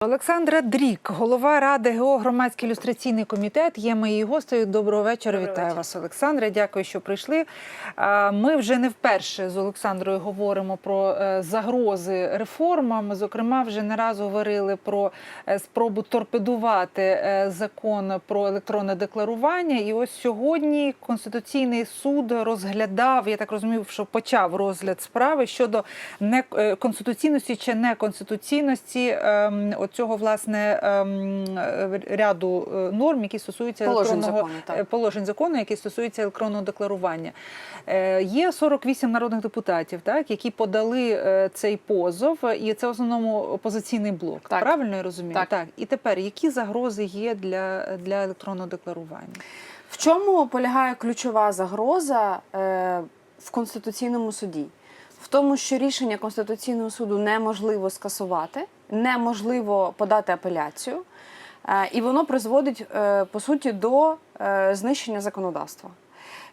Олександра Дрік, голова ради ГО громадський ілюстраційний комітет, є моєю гостею. Доброго вечора. Доброго Вітаю вечора. вас, Олександра. Дякую, що прийшли. Ми вже не вперше з Олександрою говоримо про е, загрози реформам. Зокрема, вже не раз говорили про е, спробу торпедувати е, закон про електронне декларування. І ось сьогодні Конституційний суд розглядав, я так розумію, що почав розгляд справи щодо не е, чи неконституційності оцього власне ем, е, ряду е, норм, які стосуються Положень електронного закону, так. е, положень закону, які стосуються електронного декларування. Є 48 народних депутатів, так які подали цей позов, і це в основному опозиційний блок. Так. Правильно я розумію? Так. І тепер які загрози є для, для електронного декларування? В чому полягає ключова загроза в Конституційному суді? В тому, що рішення Конституційного суду неможливо скасувати, неможливо подати апеляцію, е, і воно призводить е, по суті до е, знищення законодавства.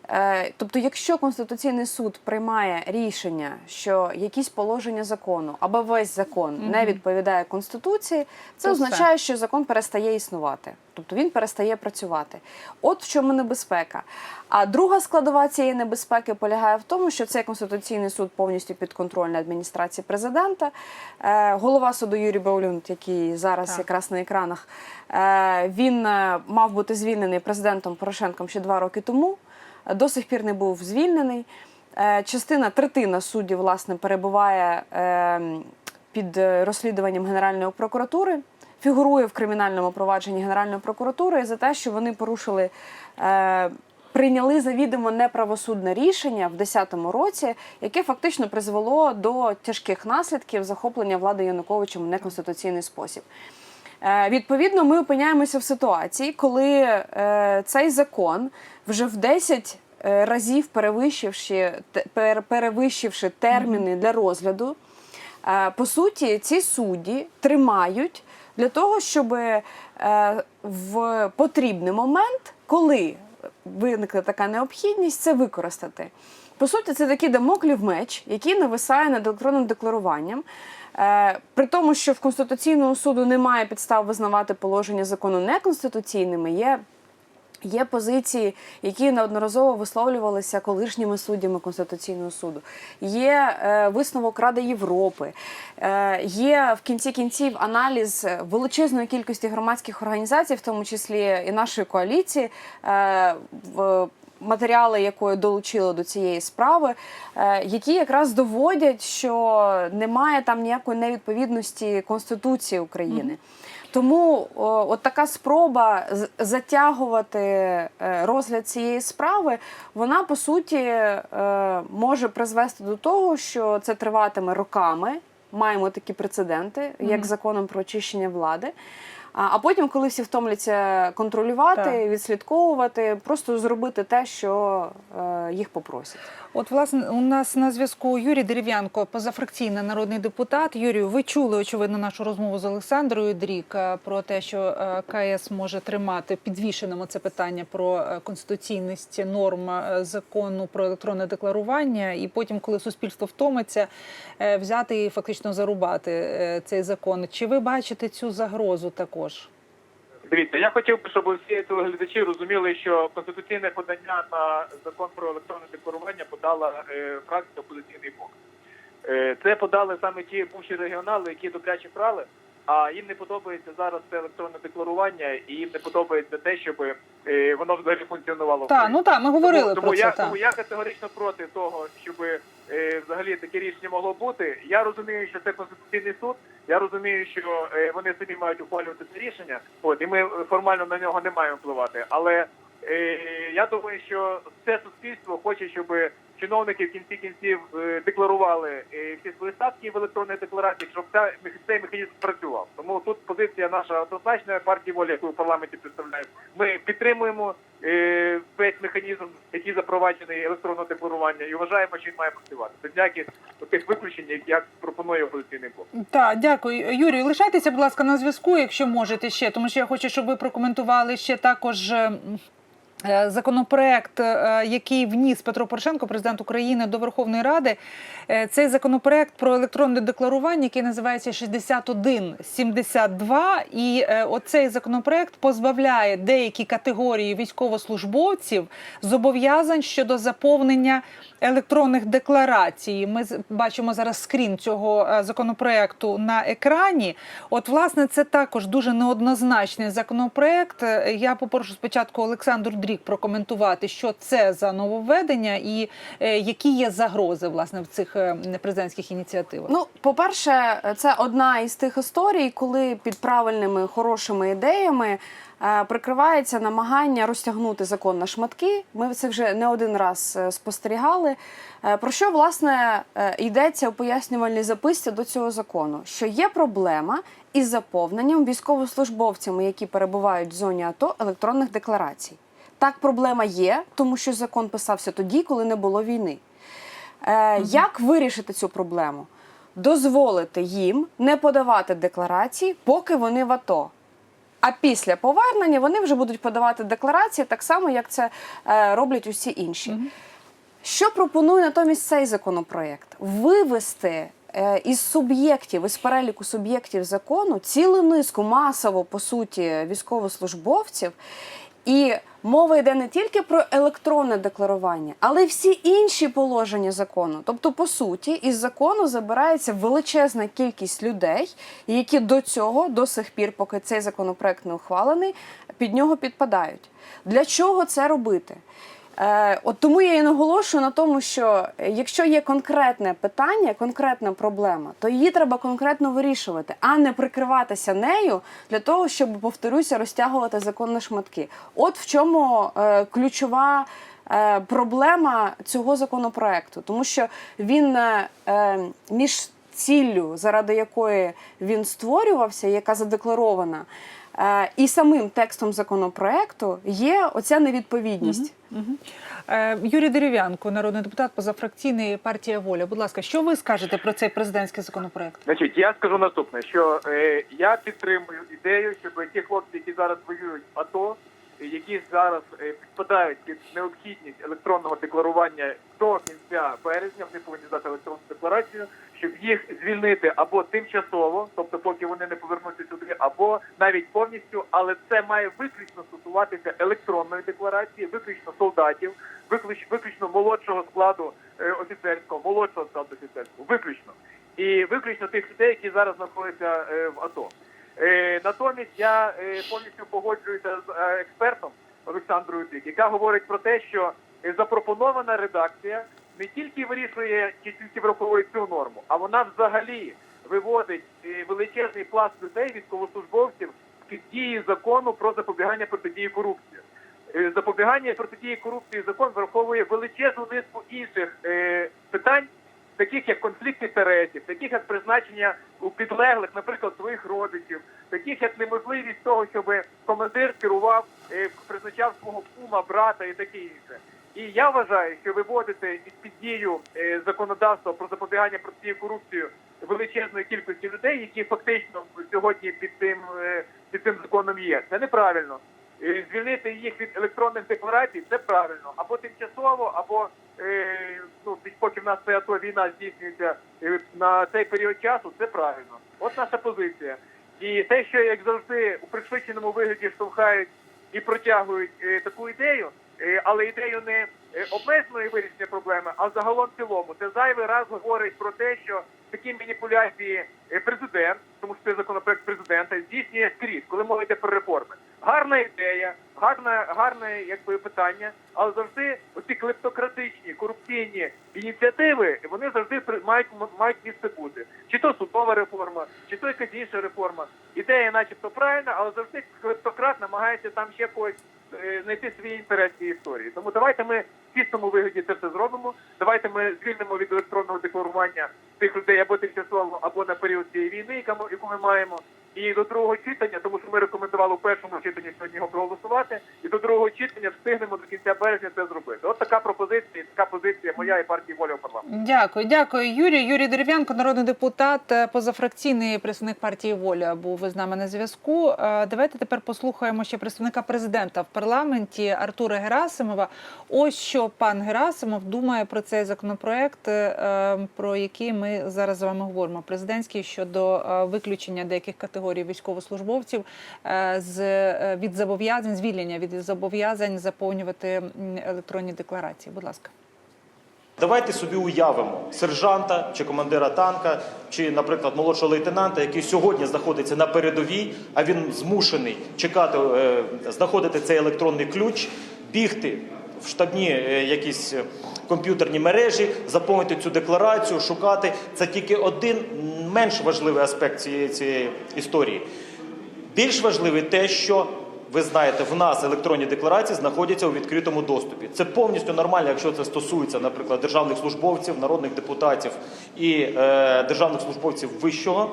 Е, Тобто, якщо Конституційний суд приймає рішення, що якісь положення закону або весь закон не відповідає Конституції, це То означає, що закон перестає існувати, тобто він перестає працювати. От в чому небезпека. А друга складова цієї небезпеки полягає в тому, що цей конституційний суд повністю підконтрольний адміністрації президента. Е, Голова суду Юрій Баулюнд, який зараз Так. якраз на екранах, е, він мав бути звільнений президентом Порошенком ще два роки тому. До сих пір не був звільнений. Е, Частина третина суддів власне перебуває е, під розслідуванням Генеральної прокуратури, фігурує в кримінальному провадженні Генеральної прокуратури за те, що вони порушили. е, Прийняли завідомо неправосудне рішення в 2010 році, яке фактично призвело до тяжких наслідків захоплення влади Януковичем у неконституційний спосіб. Е, Відповідно, ми опиняємося в ситуації, коли цей закон вже в 10 е, разів перевищивши, перевищивши терміни для розгляду, е, по суті, ці судді тримають для того, щоб е, в потрібний момент, коли виникне така необхідність, це використати. По суті, це такий дамоклів меч, який нависає над електронним декларуванням. При тому, що в Конституційного суду немає підстав визнавати положення закону неконституційними, є Є позиції, які неодноразово висловлювалися колишніми суддями Конституційного суду. Є е, висновок Ради Європи, е, є в кінці кінців аналіз величезної кількості громадських організацій, в тому числі і нашої коаліції. Е, в Матеріали, якої долучили до цієї справи, е, які якраз доводять, що немає там ніякої невідповідності Конституції України. Тому о, от така спроба затягувати е, розгляд цієї справи, вона по суті е, може призвести до того, що це триватиме роками. Маємо такі прецеденти, як Мгм. законом про очищення влади. А а потім, коли всі втомляться контролювати, Так. відслідковувати, просто зробити те, що е, їх попросять. От, власне, у нас на зв'язку Юрій Дерев'янко, позафракційний народний депутат. Юрію, ви чули очевидно нашу розмову з Олександрою Дрік е, про те, що е, КС може тримати підвішеним це питання про е, конституційність норм закону про електронне декларування, і потім, коли суспільство втомиться, взяти і фактично зарубати цей закон. Чи ви бачите цю загрозу також? Дивіться, я хотів би, щоб всі телеглядачі розуміли, що конституційне подання на закон про електронне декларування подала е, фракція опозиційний блок. Е, це подали саме ті бувші регіонали, які добряче крали, а їм не подобається зараз це електронне декларування, і їм не подобається те, щоб е, воно взагалі функціонувало. Так, ну так, ми говорили тому, про тому це. я, так. тому я категорично проти того, щоб взагалі таке рішення могло бути. Я розумію, що це конституційний суд. Я розумію, що е, вони самі мають ухвалювати це рішення. От і ми е, формально на нього не маємо впливати. Але е, я думаю, що все суспільство хоче, щоб чиновники в кінці кінців е, декларували е, всі свої статки в електронних деклараціях, щоб ця, цей механізм працював. Тому тут позиція наша однозначна партії волі, яку в парламенті представляємо. Ми підтримуємо е, весь механізм, який запроваджений електронного декларування, і вважаємо, що він має працювати. Без ніяких таких виключень, як- пропонує опозиційний блок. Так, дякую. Юрію, лишайтеся, будь ласка, на зв'язку, якщо можете ще, тому що я хочу, щоб ви прокоментували ще також. Е, Законопроект, е, який вніс Петро Порошенко, президент України, до Верховної Ради, е, цей законопроект про електронне декларування, який називається 6172. І оцей законопроект позбавляє деякі категорії військовослужбовців зобов'язань щодо заповнення електронних декларацій. Ми бачимо зараз скрін цього законопроекту на екрані. От, власне, це також дуже неоднозначний законопроект. Я попрошу спочатку Олександру Дрік прокоментувати, що це за нововведення і е, які є загрози власне в цих е, президентських ініціативах. Ну, по-перше, це одна із тих історій, коли під правильними хорошими ідеями е, прикривається намагання розтягнути закон на шматки. Ми це вже не один раз спостерігали. Про що власне йдеться у пояснювальній записці до цього закону? Що є проблема із заповненням військовослужбовцями, які перебувають в зоні АТО, електронних декларацій. Так, проблема є, тому що закон писався тоді, коли не було війни. Е, Як вирішити цю проблему? Дозволити їм не подавати декларації, поки вони в АТО. А після повернення вони вже будуть подавати декларації так само, як це е, роблять усі інші. Що пропонує натомість цей законопроект? Вивести е, із суб'єктів, із переліку суб'єктів закону цілу низку масово, по суті, військовослужбовців. І мова йде не тільки про електронне декларування, але й всі інші положення закону. Тобто, по суті, із закону забирається величезна кількість людей, які до цього, до сих пір, поки цей законопроект не ухвалений, під нього підпадають. Для чого це робити? Е, от тому я і наголошую на тому, що якщо є конкретне питання, конкретна проблема, то її треба конкретно вирішувати, а не прикриватися нею для того, щоб повторюся, розтягувати закон на шматки. От в чому е, ключова. е, Проблема цього законопроекту, тому що він між ціллю, заради якої він створювався, яка задекларована, е, і самим текстом законопроекту є оця невідповідність. Е, Юрій Дерев'янко, народний депутат позафракційний партія Воля. Будь ласка, що ви скажете про цей президентський законопроект? Значить, я скажу наступне, що е, я підтримую ідею, щоб ті хлопці, які зараз воюють в АТО, які зараз е, підпадають під необхідність електронного декларування до кінця березня, вони повинні здати електронну декларацію, щоб їх звільнити або тимчасово, тобто поки вони не повернуться сюди, або навіть повністю, але це має виключно стосуватися електронної декларації, виключно солдатів, виключно, виключно молодшого складу е, офіцерського, молодшого складу офіцерського, виключно. І виключно тих людей, які зараз знаходяться е, в АТО. Е, натомість я е, повністю погоджуюся з е, експертом Олександрою Дик, яка говорить про те, що запропонована редакція не тільки вирішує чи тільки враховує цю норму, а вона взагалі виводить величезний пласт людей, військовослужбовців під дії закону про запобігання протидії корупції. Запобігання протидії корупції закон враховує величезну низку інших питань, таких як конфлікт інтересів, таких як призначення у підлеглих, наприклад, своїх родичів, таких як неможливість того, щоб командир керував, е, призначав свого кума, брата і таке інше. І я вважаю, що виводити під дію е, законодавства про запобігання протидії корупції величезної кількості людей, які фактично сьогодні під цим е, під цим законом є, це неправильно. Звільнити їх від електронних декларацій це правильно, або тимчасово, або ну поки в нас АТО війна здійснюється на цей період часу, це правильно. От наша позиція. І те, що як завжди у пришвидшеному вигляді штовхають і протягують е, таку ідею, е, але ідею не е, обмеженої вирішення проблеми, а загалом в цілому. Це зайвий раз говорить про те, що такі маніпуляції президент, тому що це законопроект президента, здійснює скрізь, коли мова йде про реформи. Гарна ідея, гарна, гарне якби питання, але завжди оці клептократичні корупційні ініціативи вони завжди мають мають місце бути. Чи то судова реформа, чи то якась інша реформа. Ідея, начебто, правильна, але завжди клептократ намагається там ще когось е, знайти свій інтерес в історії. Тому давайте ми в чистому вигляді це все зробимо. Давайте ми звільнимо від електронного декларування тих людей або тимчасово, або на період цієї війни, яку ми маємо. І до другого читання, тому що ми рекомендували у першому читанні сьогодні його проголосувати, і до другого читання встигнемо до кінця березня це зробити. От така пропозиція, така позиція моя і партії воля в парламенті. Дякую, дякую, Юрій. Юрій Дерев'янко, народний депутат, е, позафракційний представник партії Воля, був з нами на зв'язку. Е, Давайте тепер послухаємо ще представника президента в парламенті Артура Герасимова. Ось що пан Герасимов думає про цей законопроект, е, про який ми зараз з вами говоримо. Президентський щодо виключення деяких категорій військовослужбовців е, з е, від зобов'язань, звільнення від зобов'язань заповнювати електронні декларації. Будь ласка. Давайте собі уявимо сержанта чи командира танка, чи, наприклад, молодшого лейтенанта, який сьогодні знаходиться на передовій, а він змушений чекати, е, знаходити цей електронний ключ, бігти в штабні якісь комп'ютерні мережі, заповнити цю декларацію, шукати. Це тільки один менш важливий аспект цієї, цієї історії. Більш важливе те, що ви знаєте, в нас електронні декларації знаходяться у відкритому доступі. Це повністю нормально, якщо це стосується, наприклад, державних службовців, народних депутатів і е, державних службовців вищого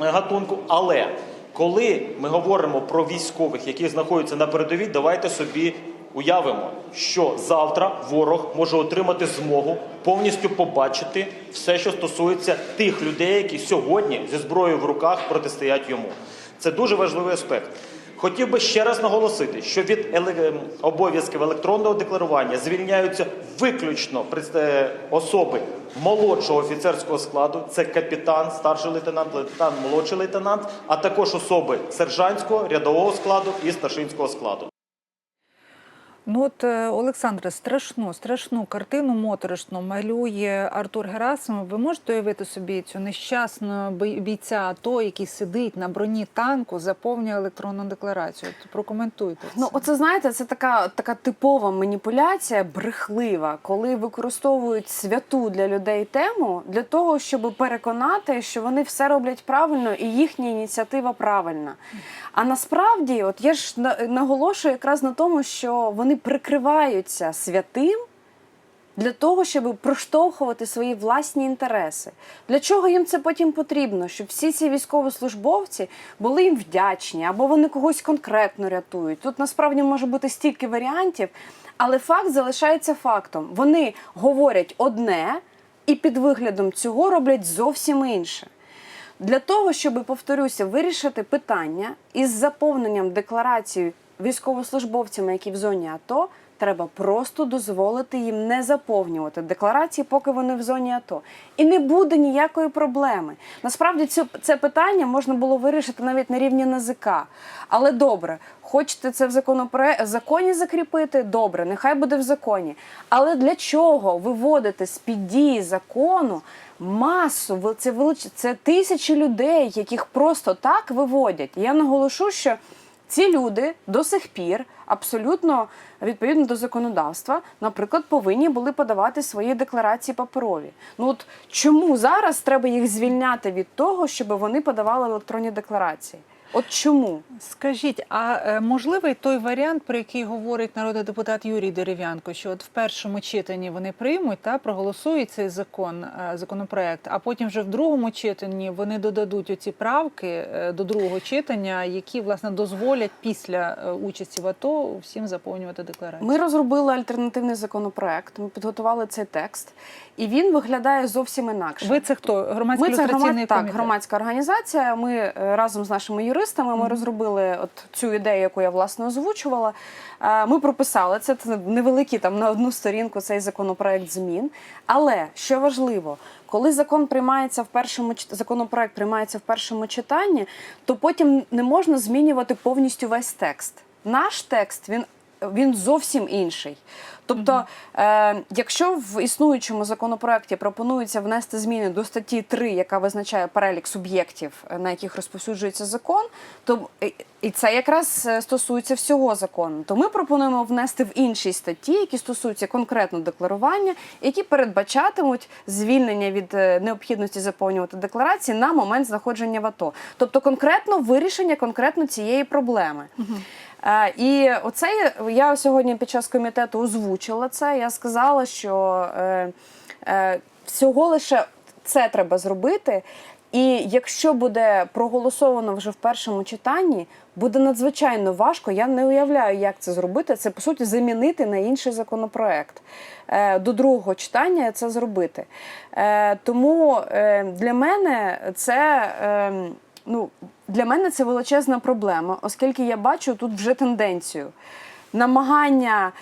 е, гатунку. Але коли ми говоримо про військових, які знаходяться на передовій, давайте собі уявимо, що завтра ворог може отримати змогу повністю побачити все, що стосується тих людей, які сьогодні зі зброєю в руках протистоять йому. Це дуже важливий аспект. Хотів би ще раз наголосити, що від ем, обов'язків електронного декларування звільняються виключно особи молодшого офіцерського складу, це капітан, старший лейтенант, лейтенант, молодший лейтенант, а також особи сержантського, рядового складу і старшинського складу. Ну от е, Олександре, страшну, страшну картину моторошну малює Артур Герасимов. Ви можете уявити собі цю нещасну бійця АТО, який сидить на броні танку, заповнює електронну декларацію. От прокоментуйте. Це. Ну, оце знаєте, це така, така типова маніпуляція, брехлива, коли використовують святу для людей тему для того, щоб переконати, що вони все роблять правильно і їхня ініціатива правильна. А насправді, от я ж на- наголошую якраз на тому, що вони прикриваються святим. Для того, щоб проштовхувати свої власні інтереси. Для чого їм це потім потрібно? Щоб всі ці військовослужбовці були їм вдячні, або вони когось конкретно рятують. Тут насправді може бути стільки варіантів, але факт залишається фактом. Вони говорять одне і під виглядом цього роблять зовсім інше. Для того, щоб, повторюся, вирішити питання із заповненням декларації військовослужбовцями, які в зоні АТО, треба просто дозволити їм не заповнювати декларації, поки вони в зоні АТО. І не буде ніякої проблеми. Насправді це, це питання можна було вирішити навіть на рівні НАЗК. Але добре, хочете це в законопро... законі закріпити? Добре, нехай буде в законі. Але для чого виводити з під дії закону масу? Це це тисячі людей, яких просто так виводять. Я наголошу, що ці люди до сих пір абсолютно відповідно до законодавства, наприклад, повинні були подавати свої декларації паперові. Ну от чому зараз треба їх звільняти від того, щоб вони подавали електронні декларації? От чому? Скажіть, а е, можливий той варіант, про який говорить народний депутат Юрій Дерев'янко, що от в першому читанні вони приймуть та проголосують цей закон, е, законопроект, а потім вже в другому читанні вони додадуть оці правки е, до другого читання, які власне дозволять після е, участі в АТО всім заповнювати декларацію. Ми розробили альтернативний законопроект. Ми підготували цей текст, і він виглядає зовсім інакше. Ви це хто? Громадський Ми це громад... так, громадська організація. Ми е, разом з нашими юристами ми розробили от цю ідею, яку я власне озвучувала. Е, Ми прописали це, це невеликий там на одну сторінку цей законопроект змін. Але що важливо, коли закон приймається в першому законопроект приймається в першому читанні, то потім не можна змінювати повністю весь текст. Наш текст він. Він зовсім інший. Тобто, е, якщо в існуючому законопроекті пропонується внести зміни до статті 3, яка визначає перелік суб'єктів, е, на яких розповсюджується закон, то і- і це якраз е, стосується всього закону. То ми пропонуємо внести в іншій статті, які стосуються конкретно декларування, які передбачатимуть звільнення від е, необхідності заповнювати декларації на момент знаходження в АТО. Тобто конкретно вирішення конкретно цієї проблеми. Е, І оце я- сьогодні під час комітету озвучила це. Я сказала, що е, е, всього лише це треба зробити. І якщо буде проголосовано вже в першому читанні, буде надзвичайно важко. Я не уявляю, як це зробити. Це по суті замінити на інший законопроект. До другого читання це зробити. Тому для мене це. Ну, для мене це величезна проблема, оскільки я бачу тут вже тенденцію. Намагання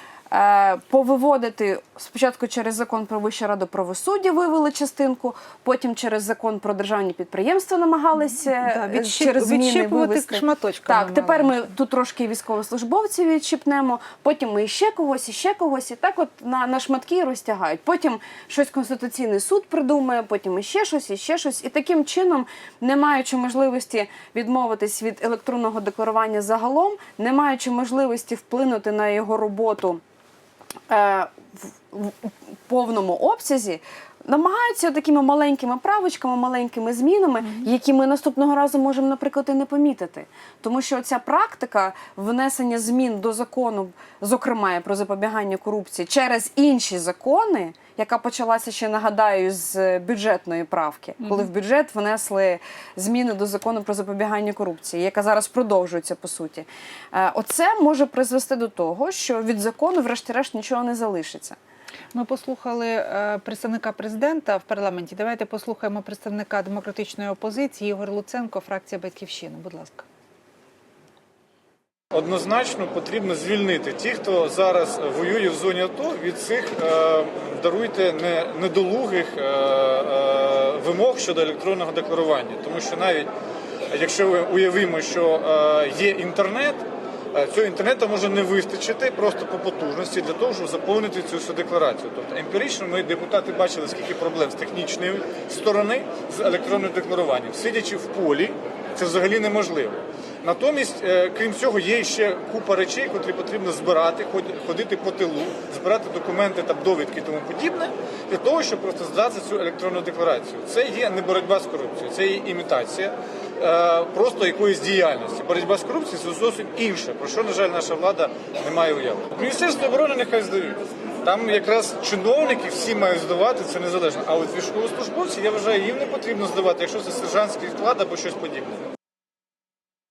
повиводити спочатку через закон про Вищу раду правосуддя вивели частинку, потім через закон про державні підприємства намагалися Да, е, відщип- через зміни відщипувати вивести. шматочками Так, тепер ми тут трошки військовослужбовців відщипнемо, потім ми іще когось, іще когось, і так от на, на шматки розтягають. Потім щось Конституційний суд придумає, потім іще щось, іще щось. І таким чином, не маючи можливості відмовитись від електронного декларування загалом, не маючи можливості вплинути на його роботу е, в, в, в повному обсязі. Намагаються такими маленькими правочками, маленькими змінами, які ми наступного разу можемо, наприклад, і не помітити. Тому що ця практика внесення змін до закону, зокрема про запобігання корупції, через інші закони, яка почалася ще нагадаю з бюджетної правки, коли в бюджет внесли зміни до закону про запобігання корупції, яка зараз продовжується по суті. Е, Оце може призвести до того, що від закону, врешті-решт, нічого не залишиться. Ми послухали е, представника президента в парламенті. Давайте послухаємо представника демократичної опозиції Ігор Луценко, фракція Батьківщина. Будь ласка. Однозначно потрібно звільнити ті, хто зараз воює в зоні АТО від цих е, даруйте не недолугих е, е, вимог щодо електронного декларування. Тому що навіть якщо ми уявимо, що е, є інтернет, цього інтернету може не вистачити просто по потужності для того, щоб заповнити цю всю декларацію. Тобто емпірично ми депутати бачили, скільки проблем з технічної сторони з електронним декларуванням. Сидячи в полі, це взагалі неможливо. Натомість, е, крім цього, є ще купа речей, котрі потрібно збирати, ход- ходити по тилу, збирати документи та довідки і тому подібне, для того, щоб просто здати цю електронну декларацію. Це є не боротьба з корупцією, це є імітація е, просто якоїсь діяльності. Боротьба з корупцією це зовсім інше, про що, на жаль, наша влада не має уяви. Міністерство оборони нехай здають. Там якраз чиновники всі мають здавати, це незалежно. А от військовослужбовці, я вважаю, їм не потрібно здавати, якщо це сержантський склад або щось подібне.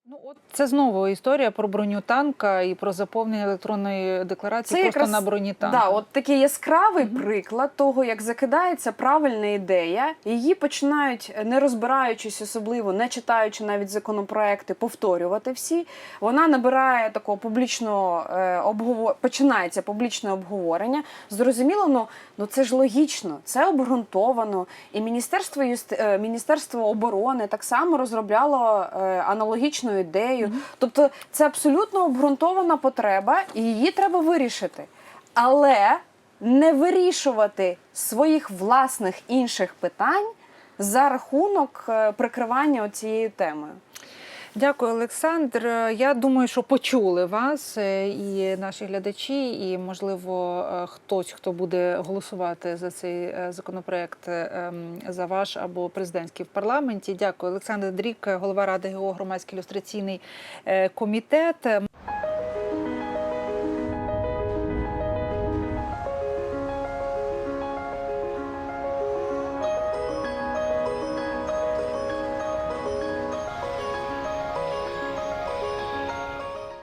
Ну от це знову історія про броню танка і про заповнення електронної декларації Це просто якраз- на броні танка. Да, от такий яскравий приклад того, як закидається правильна ідея, її починають, не розбираючись особливо, не читаючи навіть законопроекти, повторювати всі. Вона набирає такого публічного е, обговор... починається публічне обговорення. Зрозуміло, ну, ну це ж логічно, це обґрунтовано. І Міністерство юсти... е, Міністерство оборони так само розробляло е, аналогічну ідею. Тобто це абсолютно обґрунтована потреба, і її треба вирішити. Але не вирішувати своїх власних інших питань за рахунок е, прикривання цією темою. Дякую, Олександр. Я думаю, що почули вас е, і наші глядачі, і можливо е, хтось, хто буде голосувати за цей е, законопроект за ваш або президентський в парламенті. Дякую, Олександр Дрік, голова ради ГО громадський ілюстраційний комітет.